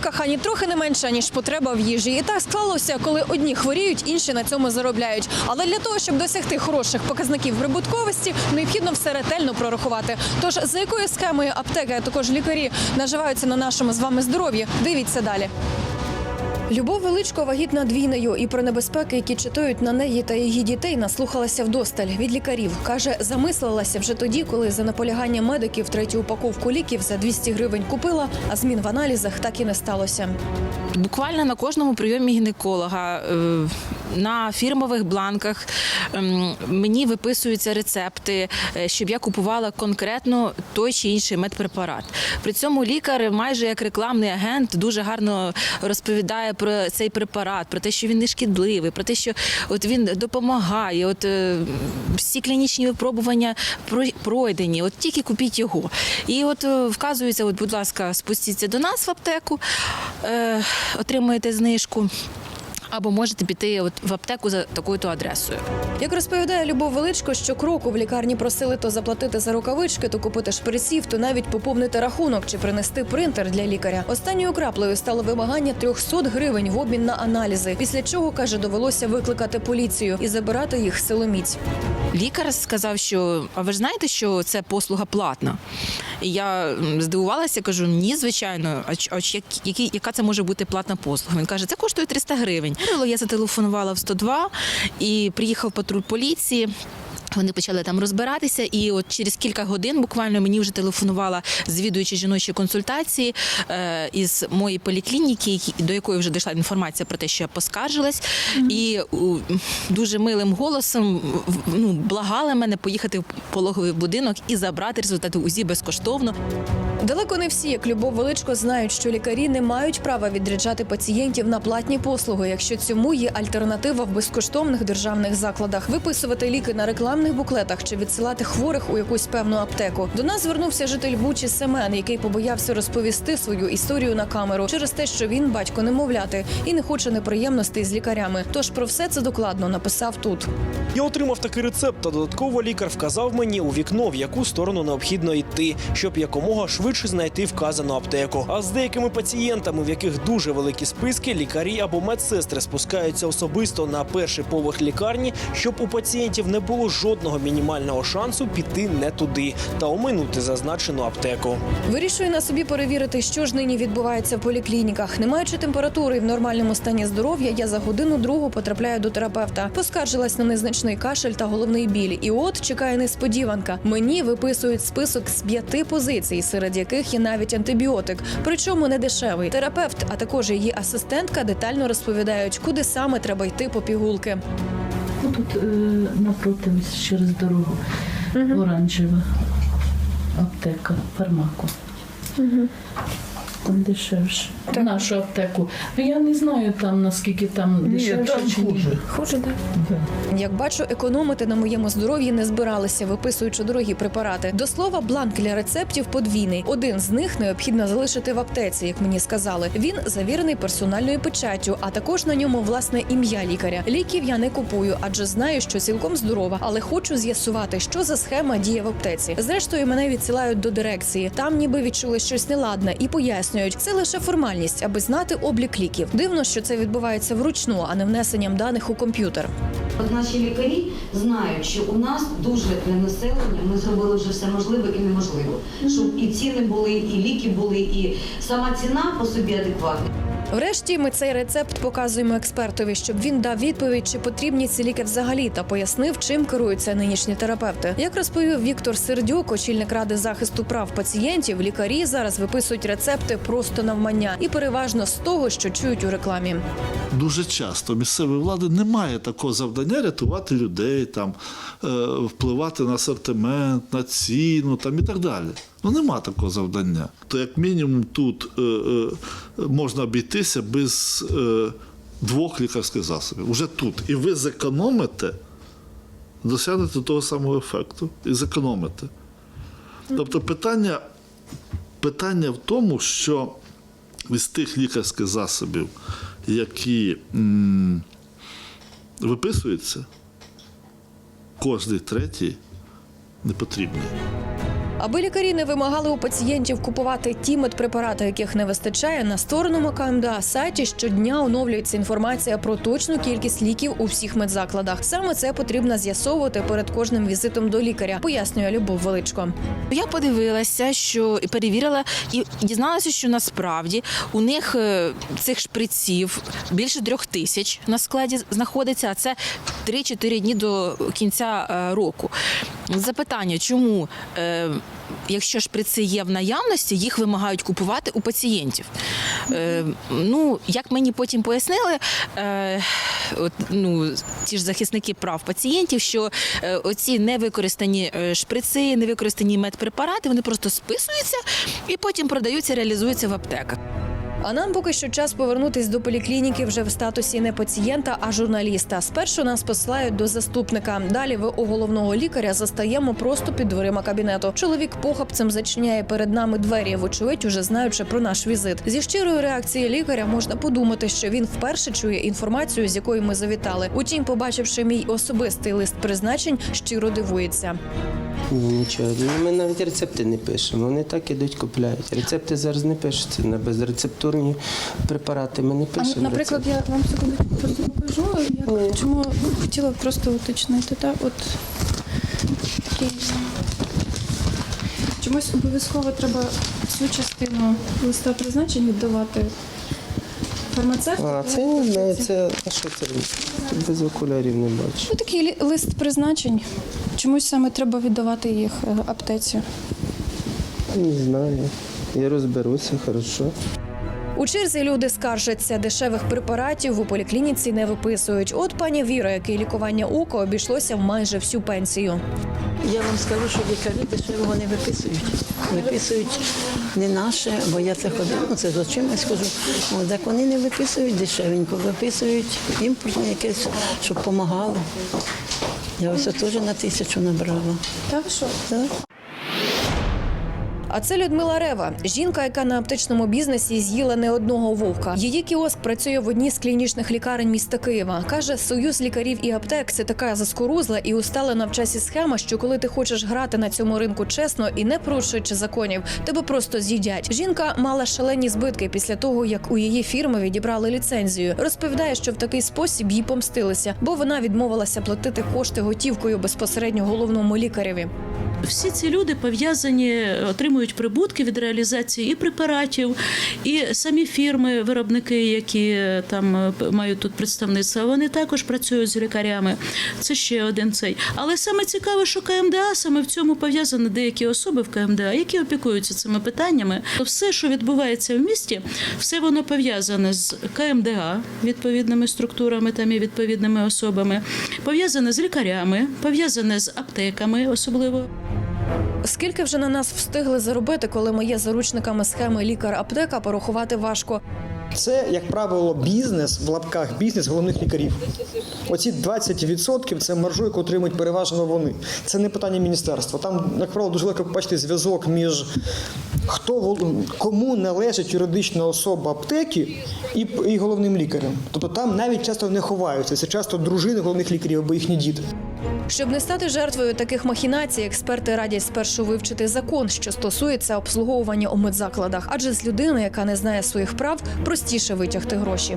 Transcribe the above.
ліках ані трохи не менша, ніж потреба в їжі. І так склалося, коли одні хворіють, інші на цьому заробляють. Але для того, щоб досягти хороших показників прибутковості, необхідно все ретельно прорахувати. Тож за якою схемою аптеки, а також лікарі наживаються на нашому з вами здоров'ї, дивіться далі. Любов Величко вагітна двійнею і про небезпеки, які читають на неї та її дітей, наслухалася вдосталь від лікарів. Каже, замислилася вже тоді, коли за наполягання медиків третю упаковку ліків за 200 гривень купила, а змін в аналізах так і не сталося. Буквально на кожному прийомі гінеколога е, на фірмових бланках ем, мені виписуються рецепти, е, щоб я купувала конкретно той чи інший медпрепарат. При цьому лікар, майже як рекламний агент, дуже гарно розповідає про цей препарат, про те, що він не шкідливий, про те, що от він допомагає. От е, всі клінічні випробування про- пройдені. От тільки купіть його. І от е, вказується, от, будь ласка, спустіться до нас в аптеку, отримуєте знижку. Або можете піти от в аптеку за такою-то адресою. Як розповідає Любов Величко, що кроку в лікарні просили то заплатити за рукавички, то купити шприців, то навіть поповнити рахунок чи принести принтер для лікаря. Останньою краплею стало вимагання 300 гривень в обмін на аналізи. Після чого каже, довелося викликати поліцію і забирати їх силоміць. Лікар сказав, що а ви ж знаєте, що це послуга платна. І я здивувалася, кажу, ні, звичайно. А, які, яка це може бути платна послуга? Він каже, це коштує 300 гривень. Я зателефонувала в 102 і приїхав патруль поліції. Вони почали там розбиратися, і от через кілька годин буквально мені вже телефонувала звідуючи жіночі консультації е, із моєї поліклініки, до якої вже дійшла інформація про те, що я поскаржилась, і у, дуже милим голосом в- ну, благали мене поїхати в пологовий будинок і забрати результати УЗІ безкоштовно. Далеко не всі, як Любов Величко, знають, що лікарі не мають права відряджати пацієнтів на платні послуги, якщо цьому є альтернатива в безкоштовних державних закладах. Виписувати ліки на рекламних буклетах чи відсилати хворих у якусь певну аптеку. До нас звернувся житель Бучі Семен, який побоявся розповісти свою історію на камеру через те, що він батько немовляти і не хоче неприємностей з лікарями. Тож про все це докладно написав тут. Я отримав такий рецепт, та додатково лікар вказав мені у вікно, в яку сторону необхідно йти, щоб якомога швидше знайти вказану аптеку. А з деякими пацієнтами, в яких дуже великі списки, лікарі або медсестри спускаються особисто на перший поверх лікарні, щоб у пацієнтів не було жодного мінімального шансу піти не туди та оминути зазначену аптеку. Вирішую на собі перевірити, що ж нині відбувається в поліклініках. Не маючи температури і в нормальному стані здоров'я, я за годину другу потрапляю до терапевта. Поскаржилась на незначний кашель та головний біль. І от чекає несподіванка. Мені виписують список з п'яти позицій, серед яких є навіть антибіотик, причому не дешевий. Терапевт, а також її асистентка детально розповідають, куди саме треба йти по пігулки. Тут е, напроти через дорогу? Оранжева аптека, фармако. Там дешевше. Нашу аптеку. Ну я не знаю там наскільки там дешевше чи ні. Хуже, так? Да. Як бачу, економити на моєму здоров'ї не збиралися, виписуючи дорогі препарати. До слова, бланк для рецептів подвійний. Один з них необхідно залишити в аптеці, як мені сказали. Він завірений персональною печаттю, а також на ньому власне ім'я лікаря. Ліків я не купую, адже знаю, що цілком здорова, але хочу з'ясувати, що за схема діє в аптеці. Зрештою, мене відсилають до дирекції. Там ніби відчули щось неладне і пояснюють, це лише формальність, аби знати облік ліків. Дивно, що це відбувається вручну, а не внесенням даних у комп'ютер. Наші лікарі знають, що у нас дуже для населення ми зробили вже все можливе і неможливе. Щоб і ціни були, і ліки були, і сама ціна по собі адекватна. Врешті ми цей рецепт показуємо експертові, щоб він дав відповідь, чи потрібні ці ліки взагалі, та пояснив, чим керуються нинішні терапевти. Як розповів Віктор Сердюк, очільник ради захисту прав пацієнтів, лікарі зараз виписують рецепти просто навмання і переважно з того, що чують у рекламі. дуже часто місцевої влади немає такого завдання рятувати людей, там, е, впливати на асортимент, на ціну там, і так далі. Ну нема такого завдання. То як мінімум тут е, е, можна обійтися без е, двох лікарських засобів. Уже тут. І ви зекономите, досягнете того самого ефекту і зекономите. Тобто питання, питання в тому, що із тих лікарських засобів, які м, виписуються, кожний третій не потрібний. Аби лікарі не вимагали у пацієнтів купувати ті медпрепарати, яких не вистачає, на створеному КМДА сайті щодня оновлюється інформація про точну кількість ліків у всіх медзакладах. Саме це потрібно з'ясовувати перед кожним візитом до лікаря, пояснює Любов Величко. Я подивилася, що перевірила, і дізналася, що насправді у них е, цих шприців більше трьох тисяч на складі знаходиться, а це 3-4 дні до кінця е, року. Запитання, чому, е, якщо шприци є в наявності, їх вимагають купувати у пацієнтів? Е, ну, як мені потім пояснили, е, от, ну, ті ж захисники прав пацієнтів, що е, оці невикористані е, шприци, невикористані медпрепарати, вони просто списуються і потім продаються, реалізуються в аптеках. А нам поки що час повернутись до поліклініки вже в статусі не пацієнта, а журналіста. Спершу нас посилають до заступника. Далі ви у головного лікаря застаємо просто під дверима кабінету. Чоловік похапцем зачиняє перед нами двері, вочевидь, уже знаючи про наш візит. Зі щирої реакції лікаря можна подумати, що він вперше чує інформацію, з якою ми завітали. Утім, побачивши мій особистий лист призначень, щиро дивується. Ні, нічого. Ну, Ми навіть рецепти не пишемо. Вони так ідуть, купляють. Рецепти зараз не пишуться на безрецептурні препарати. Ми не А, наприклад, я вам секунду просто покажу, як, чому хотіла просто уточнити. Та, от, такий, чомусь обов'язково треба цю частину листа призначень віддавати фармацевту. А, це, не, це, а що це? Без окулярів не бачу. Ну, такий лист призначень. Чомусь саме треба віддавати їх е, аптеці. Не знаю. Я розберуся, хорошо. У черзі люди скаржаться, дешевих препаратів у поліклініці не виписують. От пані Віра, який лікування ока обійшлося в майже всю пенсію. Я вам скажу, що лікарі дешевого не виписують. Виписують не наше, бо я це ходила, ну це з очима скажу. Так вони не виписують дешевенько, виписують імпортне якесь, щоб допомагало. Я ось теж на тисячу набрала. Та ви що? Так? А це Людмила Рева, жінка, яка на аптечному бізнесі з'їла не одного вовка. Її кіоск працює в одній з клінічних лікарень міста Києва. каже, союз лікарів і аптек це така заскорузла і усталена в часі схема, що коли ти хочеш грати на цьому ринку чесно і не порушуючи законів, тебе просто з'їдять. Жінка мала шалені збитки після того, як у її фірми відібрали ліцензію. Розповідає, що в такий спосіб їй помстилися, бо вона відмовилася платити кошти готівкою безпосередньо головному лікареві. Всі ці люди пов'язані, отримують прибутки від реалізації і препаратів, і самі фірми, виробники, які е, там е, мають тут представництво, вони також працюють з лікарями. Це ще один цей. Але саме цікаве, що КМДА саме в цьому пов'язані деякі особи в КМДА, які опікуються цими питаннями. Все, що відбувається в місті, все воно пов'язане з КМДА, відповідними структурами там і відповідними особами, пов'язане з лікарями, пов'язане з аптеками, особливо. Скільки вже на нас встигли заробити, коли ми є заручниками схеми лікар-аптека, порахувати важко. Це, як правило, бізнес в лапках бізнес головних лікарів. Оці 20% це маржу, яку отримують переважно вони. Це не питання міністерства. Там, як правило, дуже легко побачити зв'язок між хто кому належить юридична особа аптеки і, і головним лікарем. Тобто там навіть часто не ховаються. Це часто дружини головних лікарів або їхні діти. Щоб не стати жертвою таких махінацій, експерти радять спершу вивчити закон, що стосується обслуговування у медзакладах, адже з людини, яка не знає своїх прав, простіше витягти гроші.